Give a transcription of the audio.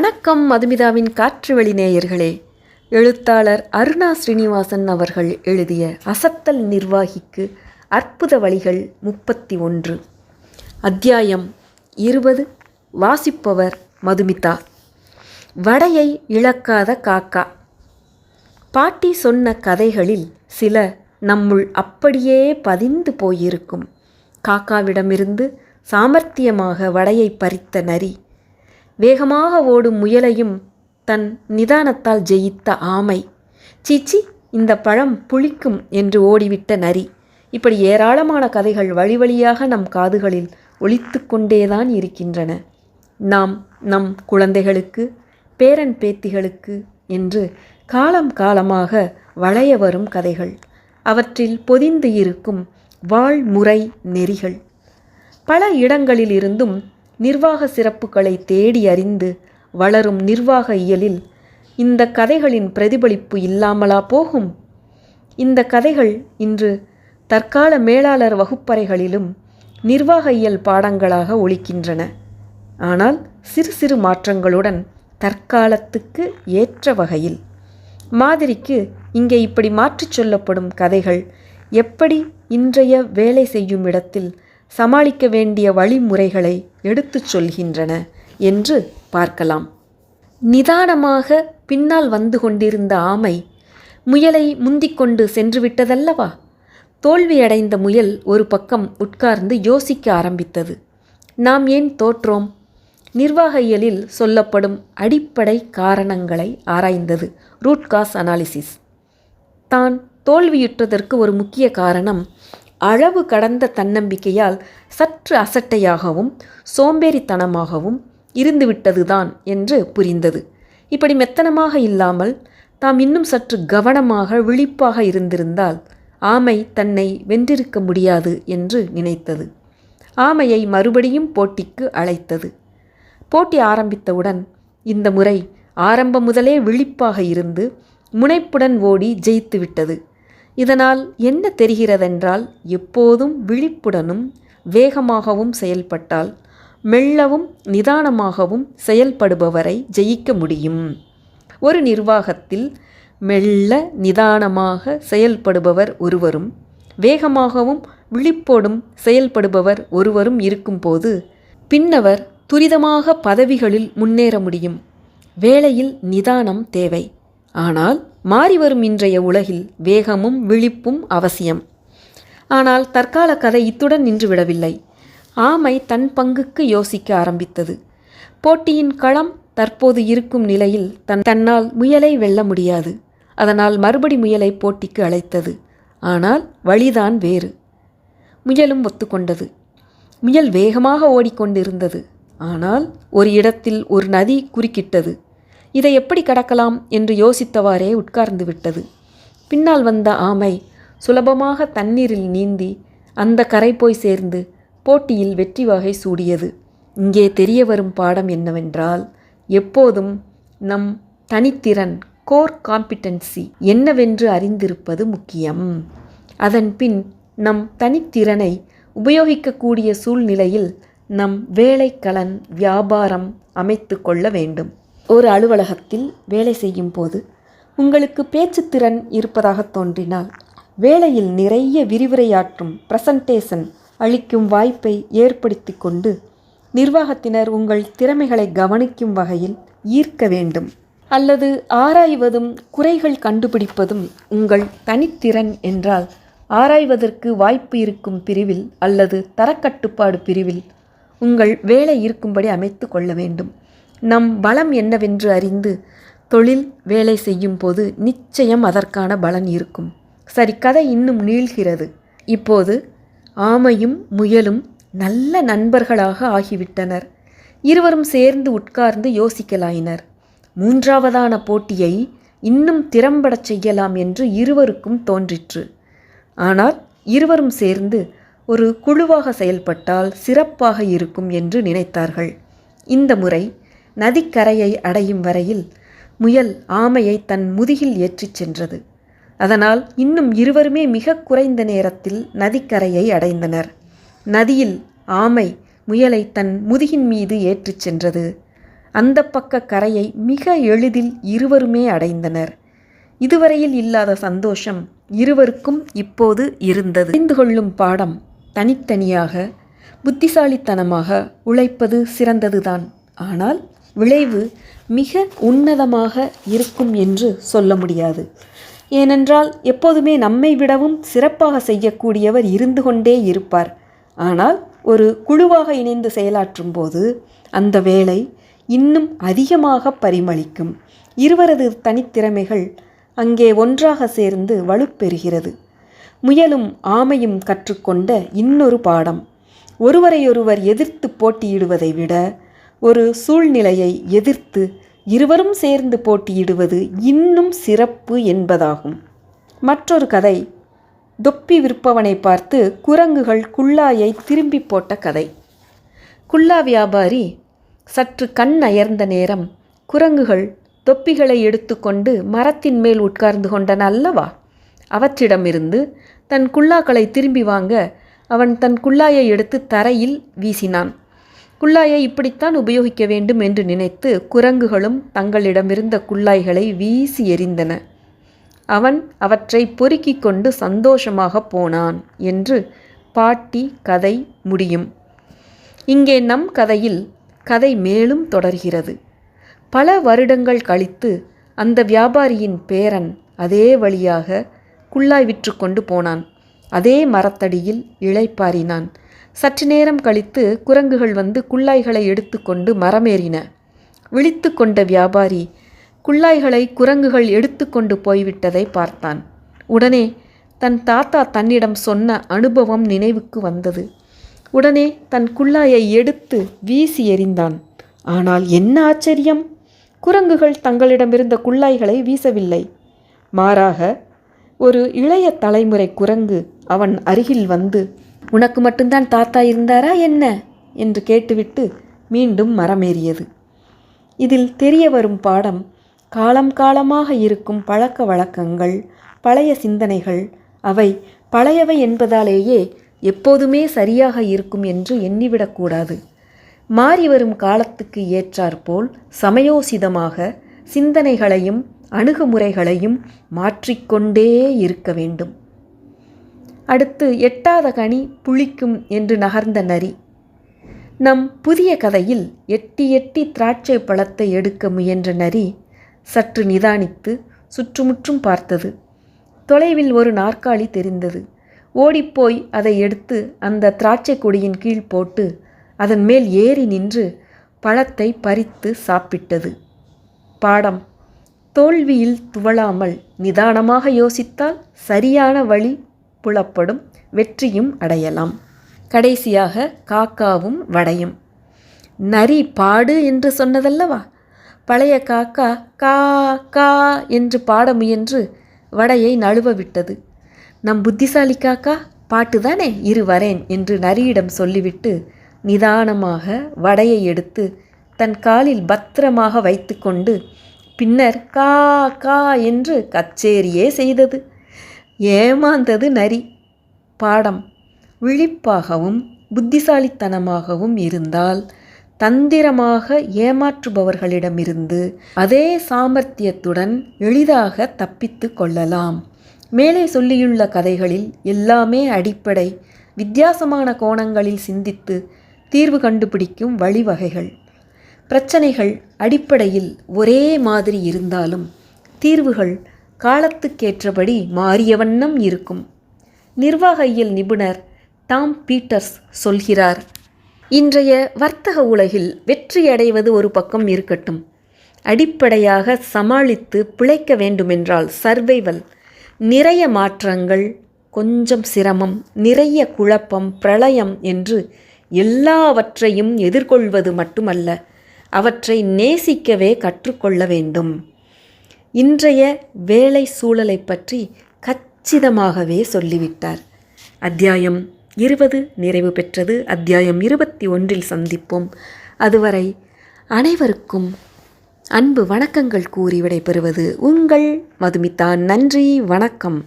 வணக்கம் மதுமிதாவின் காற்று வெளி நேயர்களே. எழுத்தாளர் அருணா ஸ்ரீனிவாசன் அவர்கள் எழுதிய அசத்தல் நிர்வாகிக்கு அற்புத வழிகள் முப்பத்தி ஒன்று. அத்தியாயம் இருபது. வாசிப்பவர் மதுமிதா. வடையை இழக்காத காக்கா. பாட்டி சொன்ன கதைகளில் சில நம்முள் அப்படியே பதிந்து போயிருக்கும். காக்காவிடமிருந்து சாமர்த்தியமாக வடையை பறித்த நரி. வேகமாக ஓடும் முயலையும் தன் நிதானத்தால் ஜெயித்த ஆமை. சீச்சி இந்த பழம் புளிக்கும் என்று ஓடிவிட்ட நரி. இப்படி ஏராளமான கதைகள் வழி வழியாக நம் காதுகளில் ஒழித்து கொண்டேதான் இருக்கின்றன. நாம் நம் குழந்தைகளுக்கு பேரன் பேத்திகளுக்கு என்று காலம் காலமாக வளைய வரும் கதைகள். அவற்றில் பொதிந்து இருக்கும் வாழ்முறை நெறிகள். பல இடங்களிலிருந்தும் நிர்வாக சிறப்புகளை தேடி அறிந்து வளரும் நிர்வாக இயலில் இந்த கதைகளின் பிரதிபலிப்பு இல்லாமலா போகும்? இந்த கதைகள் இன்று தற்கால மேலாளர் வகுப்பறைகளிலும் நிர்வாக இயல் பாடங்களாக ஒழிக்கின்றன ஆனால் சிறு சிறு மாற்றங்களுடன் தற்காலத்துக்கு ஏற்ற வகையில். மாதிரிக்கு இங்கே இப்படி மாற்றிச் சொல்லப்படும் கதைகள் எப்படி இன்றைய வேலை செய்யும் இடத்தில் சமாளிக்க வேண்டிய வழிமுறைகளை எடுத்துச் சொல்கின்றன என்று பார்க்கலாம். நிதானமாக பின்னால் வந்து கொண்டிருந்த ஆமை முயலை முந்திக்கொண்டு சென்று விட்டதல்லவா? தோல்வியடைந்த முயல் ஒரு பக்கம் உட்கார்ந்து யோசிக்க ஆரம்பித்தது. நாம் ஏன் தோற்றோம்? நிர்வாக இயலில் சொல்லப்படும் அடிப்படை காரணங்களை ஆராய்ந்தது ரூட் காஸ் அனாலிசிஸ். தான் தோல்வியுற்றதற்கு ஒரு முக்கிய காரணம் அளவு கடந்த தன்னம்பிக்கையால் சற்று அசட்டையாகவும் சோம்பேறித்தனமாகவும் இருந்துவிட்டதுதான் என்று புரிந்தது. இப்படி மெத்தனமாக இல்லாமல் தாம் இன்னும் சற்று கவனமாக விழிப்பாக இருந்திருந்தால் ஆமை தன்னை வென்றிருக்க முடியாது என்று நினைத்தது. ஆமையை மறுபடியும் போட்டிக்கு அழைத்தது. போட்டி ஆரம்பித்தவுடன் இந்த முறை ஆரம்பம் முதலே விழிப்பாக இருந்து முனைப்புடன் ஓடி ஜெயித்து விட்டது இதனால் என்ன தெரிகிறதென்றால் எப்போதும் விழிப்புடனும் வேகமாகவும் செயல்பட்டால் மெல்லவும் நிதானமாகவும் செயல்படுபவரை ஜெயிக்க முடியும். ஒரு நிர்வாகத்தில் மெல்ல நிதானமாக செயல்படுபவர் ஒருவரும் வேகமாகவும் விழிப்போடும் செயல்படுபவர் ஒருவரும் இருக்கும்போது பின்னவர் துரிதமாக பதவிகளில் முன்னேற முடியும். வேலையில் நிதானம் தேவை. ஆனால் மாறிவரும் இன்றைய உலகில் வேகமும் விழிப்பும் அவசியம். ஆனால் தற்கால கதை இத்துடன் நின்றுவிடவில்லை. ஆமை தன் பங்குக்கு யோசிக்க ஆரம்பித்தது. போட்டியின் களம் தற்போது இருக்கும் நிலையில் தன் தன்னால் முயலை வெல்ல முடியாது. அதனால் மறுபடி முயலை போட்டிக்கு அழைத்தது. ஆனால் வழிதான் வேறு. முயலும் ஒத்துக்கொண்டது. முயல் வேகமாக ஓடிக்கொண்டிருந்தது. ஆனால் ஒரு இடத்தில் ஒரு நதி குறுக்கிட்டது. இதை எப்படி கடக்கலாம் என்று யோசித்தவாறே உட்கார்ந்து விட்டது. பின்னால் வந்த ஆமை சுலபமாக தண்ணீரில் நீந்தி அந்த கரை போய் சேர்ந்து போட்டியில் வெற்றி வகை சூடியது. இங்கே தெரிய வரும் பாடம் என்னவென்றால் எப்போதும் நம் தனித்திறன் கோர் காம்பிட்டன்சி என்னவென்று அறிந்திருப்பது முக்கியம். அதன் பின் நம் தனித்திறனை உபயோகிக்கக்கூடிய சூழ்நிலையில் நம் வேலைக்கலன் வியாபாரம் அமைத்து கொள்ள வேண்டும். ஒரு அலுவலகத்தில் வேலை செய்யும் போது உங்களுக்கு பேச்சுத்திறன் இருப்பதாக தோன்றினால் வேலையில் நிறைய விரிவுரையாற்றும் பிரசன்டேஷன் அளிக்கும் வாய்ப்பை ஏற்படுத்தி கொண்டு நிர்வாகத்தினர் உங்கள் திறமைகளை கவனிக்கும் வகையில் ஈர்க்க வேண்டும். அல்லது ஆராய்வதும் குறைகள் கண்டுபிடிப்பதும் உங்கள் தனித்திறன் என்றால் ஆராய்வதற்கு வாய்ப்பு இருக்கும் பிரிவில் அல்லது தரக்கட்டுப்பாடு பிரிவில் உங்கள் வேலை இருக்கும்படி அமைத்து கொள்ள வேண்டும். நம் பலம் என்னவென்று அறிந்து தொழில் வேலை செய்யும் போது நிச்சயம் அதற்கான பலன் இருக்கும். சரி கதை இன்னும் நீள்கிறது. இப்போது ஆமையும் முயலும் நல்ல நண்பர்களாக ஆகிவிட்டனர். இருவரும் சேர்ந்து உட்கார்ந்து யோசிக்கலாயினர். மூன்றாவதான போட்டியை இன்னும் திறம்படச் செய்யலாம் என்று இருவருக்கும் தோன்றிற்று. ஆனால் இருவரும் சேர்ந்து ஒரு குழுவாக செயல்பட்டால் சிறப்பாக இருக்கும் என்று நினைத்தார்கள். இந்த முறை நதிக்கரையை அடையும் வரையில் முயல் ஆமையை தன் முதுகில் ஏற்றிச் சென்றது. அதனால் இன்னும் இருவருமே மிக குறைந்த நேரத்தில் நதிக்கரையை அடைந்தனர். நதியில் ஆமை முயலை தன் முதுகின் மீது ஏற்றிச் சென்றது. அந்த பக்க கரையை மிக எளிதில் இருவருமே அடைந்தனர். இதுவரையில் இல்லாத சந்தோஷம் இருவருக்கும் இப்போது இருந்தது. தெரிந்து கொள்ளும் பாடம் தனித்தனியாக புத்திசாலித்தனமாக உழைப்பது சிறந்ததுதான். ஆனால் விளைவு மிக உன்னதமாக இருக்கும் என்று சொல்ல முடியாது. ஏனென்றால் எப்போதுமே நம்மை விடவும் சிறப்பாக செய்யக்கூடியவர் இருந்து கொண்டே இருப்பார். ஆனால் ஒரு குழுவாக இணைந்து செயலாற்றும் போது அந்த வேலை இன்னும் அதிகமாக பரிமளிக்கும். இருவரது தனித்திறமைகள் அங்கே ஒன்றாக சேர்ந்து வலுப்பெறுகிறது. முயலும் ஆமையும் கற்றுக்கொண்ட இன்னொரு பாடம். ஒருவரையொருவர் எதிர்த்து போட்டியிடுவதை விட ஒரு சூழ்நிலையை எதிர்த்து இருவரும் சேர்ந்து போட்டியிடுவது இன்னும் சிறப்பு என்பதாகும். மற்றொரு கதை தொப்பி விற்பவனை பார்த்து குரங்குகள் குள்ளாயை திரும்பி போட்ட கதை. குல்லா வியாபாரி சற்று கண் அயர்ந்த நேரம் குரங்குகள் தொப்பிகளை எடுத்துக்கொண்டு மரத்தின் மேல் உட்கார்ந்து கொண்டன அல்லவா? அவற்றிடமிருந்து தன் குல்லாக்களை திரும்பி வாங்க அவன் தன் குல்லாயை எடுத்து தரையில் வீசினான். குள்ளாயை இப்படித்தான் உபயோகிக்க வேண்டும் என்று நினைத்து குரங்குகளும் தங்களிடமிருந்த குள்ளாய்களை வீசி எறிந்தன. அவன் அவற்றை பொறுக்கிக் கொண்டு சந்தோஷமாக போனான் என்று பாட்டி கதை முடியும். இங்கே நம் கதையில் கதை மேலும் தொடர்கிறது. பல வருடங்கள் கழித்து அந்த வியாபாரியின் பேரன் அதே வழியாக குள்ளாய் விற்று கொண்டு போனான். அதே மரத்தடியில் இளைப்பாறினான். சற்று நேரம் கழித்து குரங்குகள் வந்து குள்ளாய்களை எடுத்துக்கொண்டு மரமேறின. விழித்து கொண்ட வியாபாரி குள்ளாய்களை குரங்குகள் எடுத்துக்கொண்டு போய்விட்டதை பார்த்தான். உடனே தன் தாத்தா தன்னிடம் சொன்ன அனுபவம் நினைவுக்கு வந்தது. உடனே தன் குள்ளாயை எடுத்து வீசி எறிந்தான். ஆனால் என்ன ஆச்சரியம்? குரங்குகள் தங்களிடமிருந்த குள்ளாய்களை வீசவில்லை. மாறாக ஒரு இளைய தலைமுறை குரங்கு அவன் அருகில் வந்து உனக்கு மட்டும்தான் தாத்தா இருந்தாரா என்ன? என்று கேட்டுவிட்டு மீண்டும் மரமேறியது. இதில் தெரிய வரும் பாடம் காலம் காலமாக இருக்கும் பழக்க வழக்கங்கள் பழைய சிந்தனைகள் அவை பழையவை என்பதாலேயே எப்போதுமே சரியாக இருக்கும் என்று எண்ணிவிடக்கூடாது மாறி வரும் காலத்துக்கு ஏற்றாற்போல் சமயோசிதமாக சிந்தனைகளையும் அணுகுமுறைகளையும் மாற்றிக்கொண்டே இருக்க வேண்டும். அடுத்து எட்டாத கனி புளிக்கும் என்று நகர்ந்த நரி. நம் புதிய கதையில் எட்டி எட்டி திராட்சை பழத்தை எடுக்க முயன்ற நரி சற்று நிதானித்து சுற்றுமுற்றும் பார்த்தது. தொலைவில் ஒரு நாற்காலி தெரிந்தது. ஓடிப்போய் அதை எடுத்து அந்த திராட்சை கொடியின் கீழ் போட்டு அதன் மேல் ஏறி நின்று பழத்தை பறித்து சாப்பிட்டது. பாடம். தோல்வியில் துவளாமல் நிதானமாக யோசித்தால் சரியான வழி புலப்படும் வெற்றியும் அடையலாம். கடைசியாக காக்காவும் வடையும். நரி பாடு என்று சொன்னதல்லவா? பழைய காக்கா கா கா என்று பாட முயன்று வடையை நழுவ விட்டது. நம் புத்திசாலி காக்கா பாட்டுதானே இரு வரேன் என்று நரியிடம் சொல்லிவிட்டு நிதானமாக வடையை எடுத்து தன் காலில் பத்திரமாக வைத்துக்கொண்டு பின்னர் கா கா என்று கச்சேரியே செய்தது. ஏமாந்தது நரி. பாடம். விழிப்பாகவும் புத்திசாலித்தனமாகவும் இருந்தால் தந்திரமாக ஏமாற்றுபவர்களிடமிருந்து அதே சாமர்த்தியத்துடன் எளிதாக தப்பித்து கொள்ளலாம். மேலே சொல்லியுள்ள கதைகளில் எல்லாமே அடிப்படை. வித்தியாசமான கோணங்களில் சிந்தித்து தீர்வு கண்டுபிடிக்கும் வழிவகைகள். பிரச்சனைகள் அடிப்படையில் ஒரே மாதிரி இருந்தாலும் தீர்வுகள் காலத்துக்கேற்றபடி மாறிய வண்ணம் இருக்கும். நிர்வாகியல் நிபுணர் டாம் பீட்டர்ஸ் சொல்கிறார் இன்றைய வர்த்தக உலகில் வெற்றியடைவது ஒரு பக்கம் இருக்கட்டும். அடிப்படையாக சமாளித்து பிழைக்க வேண்டுமென்றால் சர்வைவல். நிறைய மாற்றங்கள் கொஞ்சம் சிரமம் நிறைய குழப்பம் பிரளயம் என்று எல்லாவற்றையும் எதிர்கொள்வது மட்டுமல்ல அவற்றை நேசிக்கவே கற்றுக்கொள்ள வேண்டும். இன்றைய வேலை சூழலை பற்றி கச்சிதமாகவே சொல்லிவிட்டார். அத்தியாயம் இருபது நிறைவு பெற்றது. அத்தியாயம் இருபத்தி ஒன்றில் சந்திப்போம். அதுவரை அனைவருக்கும் அன்பு வணக்கங்கள் கூறி விடைபெறுவது உங்கள் மதுமிதா. நன்றி வணக்கம்.